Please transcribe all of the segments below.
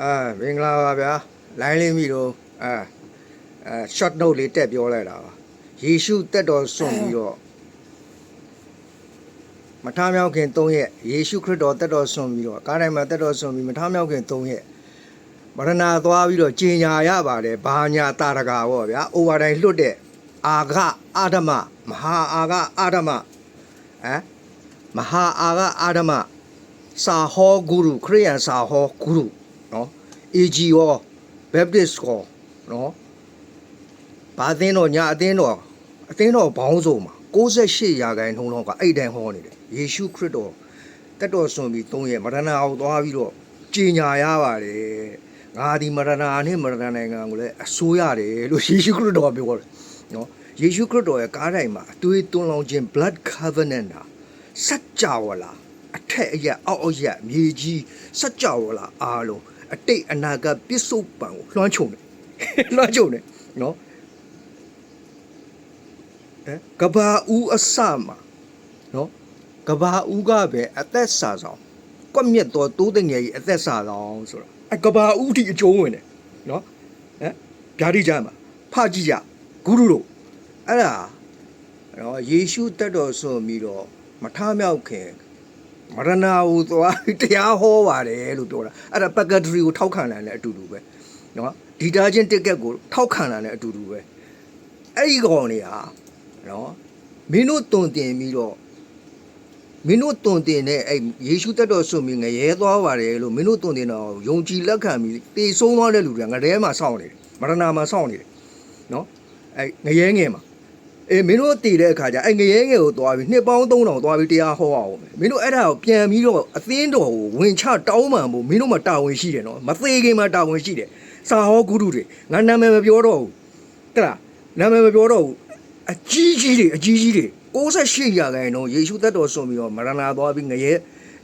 အာမင်္ဂလာပါဗျာလိုင်းလေးမိတော့အာအဲ short note လေးတက်ပြောလိုက်တာပါယေရှုတက်တော်ဆွန့်ပြီးတော့မထမြောက်ခင်3ရက်ယေရှုခရစ်တော်တက်တော်ဆွန့်ပြီးတော့ကားတိုင်းမှာတက်တော်ဆွန့်ပြီးမထမြောက်ခင်3ရက်မရဏသွားပြီးတော့ကျင်ညာရပါတယ်ဘာညာတာရကာပေါ့ဗျာ over time လွတ်တဲ့အာဃအာဓမမဟာအာဃအာဓမဟမ်မဟာအာဃအာဓမစာဟောဂုရုခရိယန်စာဟောဂုရု နော် AG ရော Baptist ရောနော်ဘာအသင်းတော်ညာအသင်းတော်အသင်းတော်ဘောင်းစုံမှာ68ရာခိုင်နှုန်းလောက်ကအဲ့တိုင်းဟောနေတယ်ယေရှုခရစ်တော်တက်တော်ဆွန်ပြီး၃ရက်မရဏအောင်သွားပြီးတော့ကြည်ညာရပါတယ်ငါဒီမရဏနဲ့မရဏနိုင်ငံကိုလည်းအစိုးရတယ်လို့ယေရှုခရစ်တော်ကပြောတယ်နော်ယေရှုခရစ်တော်ရဲ့ကားတိုင်းမှာအသွေးသွန်းလောင်းခြင်း blood covenant တာစัจ java လာအထက်အရက်အောက်အရက်မြေကြီးစัจ java လာအားလုံး အတိတ်အနာဂတ်ပြစ္ဆုတ်ပံကိုလွှမ်းခြုံတယ်လွှမ်းခြုံတယ်နော်အဲကဘာဦးအစမှာနော်ကဘာဦးကပဲအသက်စာဆောင်ကွက်မြက်တော်တိုးတဲ့ငယ်ကြီးအသက်စာဆောင်ဆိုတာအဲကဘာဦးဒီအကျုံးဝင်တယ်နော်အဲဗျာဒိကြမှာဖကြည့်ကြဂုရုတို့အဲ့ဒါနော်ယေရှုတက်တော်ဆိုပြီးတော့မထမြောက်ခင် မရဏဟူသွားပြီးတရားဟောပါတယ်လို့ပြောတာအဲ့ဒါပက်ကထရီကိုထောက်ခံတယ်လည်းအတူတူပဲနော်ဒီတာချင်းတစ်ကက်ကိုထောက်ခံတယ်လည်းအတူတူပဲအဲ့ဒီကောင်တွေဟာနော်မင်းတို့တုံတင်ပြီးတော့မင်းတို့တုံတင်တဲ့အဲ့ယေရှုတက်တော်ဆိုပြီးငရဲသွားပါတယ်လို့မင်းတို့တုံတင်တော့ယုံကြည်လက်ခံပြီးတေဆုံးသွားတဲ့လူတွေကငရဲမှာစောင့်နေတယ်မရဏမှာစောင့်နေတယ်နော်အဲ့ငရဲငယ်မှာ အေးမင်းတို့တည်တဲ့အခါကျအဲ့ငရဲငယ်ကိုသွားပြီးနှစ်ပေါင်း3000သွားပြီးတရားဟောအောင်မယ်မင်းတို့အဲ့ဒါကိုပြန်ပြီးတော့အသင်းတော်ကိုဝင်ချတောင်းပန်ဖို့မင်းတို့မှာတာဝန်ရှိတယ်နော်မသေးခင်မှာတာဝန်ရှိတယ်စာဟောဂုရုတွေငါနာမည်မပြောတော့ဘူးတလားနာမည်မပြောတော့ဘူးအကြီးကြီးတွေအကြီးကြီးတွေ68ရာခိုင်နှုန်းယေရှုသက်တော်ဆွန်ပြီးတော့မရဏသွားပြီးငရဲ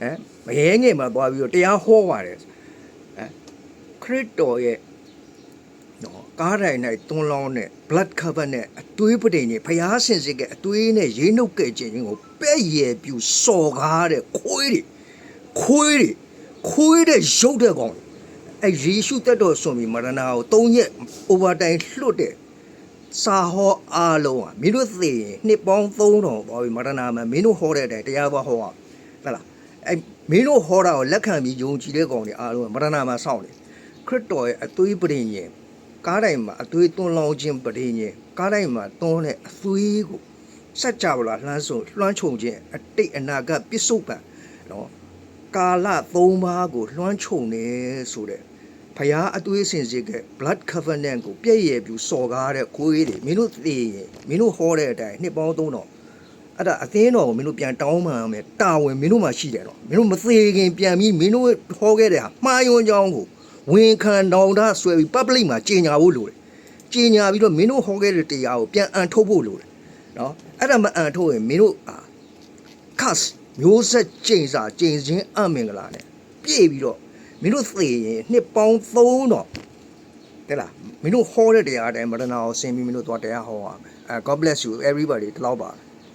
ဟမ်ငရဲငယ်မှာသွားပြီးတော့တရားဟောပါတယ်ဟမ်ခရစ်တော်ရဲ့ နော်ကားတိုင်း၌တွန်းလောင်းတဲ့ blood cover နဲ့အသွေးပတိန်ကြီးဖျားဆင်စစ်ကအသွေးနဲ့ရေးနှုတ်ကဲ့ခြင်းကိုပဲ့ရပြူစော်ကားတဲ့ခွေးတွေခွေးတွေခွေးတဲ့ရုပ်တဲ့ကောင်တွေအဲယေရှုတက်တော်ဆွန်ပြီးမရဏကို၃ရက် overtime လွတ်တဲ့စာဟောအားလုံးอ่ะမင်းတို့သိရင်နှစ်ပေါင်း3000သွားပြီးမရဏမှာမင်းတို့ဟောတဲ့အတိုင်းတရားသွားဟောအောင်ဟုတ်လားအဲမင်းတို့ဟောတာကိုလက်ခံပြီးယုံကြည်တဲ့ကောင်တွေအားလုံးကမရဏမှာစောင့်တယ်ခရစ်တော်ရဲ့အသွေးပတိန်ကြီး ကားတိုင်းမှာအသွေးသွန်းလောင်းခြင်းပရိညင်ကားတိုင်းမှာသွန်းတဲ့အသွေးကိုစัจ java လာလှမ်းဆုံလွှမ်းခြုံခြင်းအတိတ်အနာဂတ်ပစ္စုပန်နော်ကာလသုံးပါးကိုလွှမ်းခြုံနေဆိုတဲ့ဖျားအသွေးစင်စစ်က blood covenant ကိုပြည့်ရပြူစော်ကားတဲ့ကိုယ်တွေမင်းတို့သိရင်မင်းတို့ဟောတဲ့အတိုင်းနှစ်ပေါင်း3000အဲ့ဒါအသင်းတော်ကိုမင်းတို့ပြန်တောင်းပန်ရမယ်တာဝန်မင်းတို့မှရှိတယ်တော့မင်းတို့မသေးခင်ပြန်ပြီးမင်းတို့ဟောခဲ့တဲ့ဟာမှားယွင်းကြောင်းကို ဝန်ခံတော်တာဆွဲပြီး public မှာကြေညာဖို့လိုတယ်ကြေညာပြီးတော့မင်းတို့ဟောခဲ့တဲ့တရားကိုပြန်အန်ထုတ်ဖို့လိုတယ်နော်အဲ့ဒါမအန်ထုတ်ရင်မင်းတို့အာ cast မျိုးဆက်ကျိန်စာကျိန်ချင်းအမင်္ဂလာနဲ့ပြည့်ပြီးတော့မင်းတို့သေရင်နှစ်ပေါင်း3000တဲ့လားမင်းတို့ဟောတဲ့တရားအတိုင်းမရဏကိုဆင်ပြီးမင်းတို့သွားတရားဟောရမယ်အဲ God bless you everybody ဒီလောက်ပါ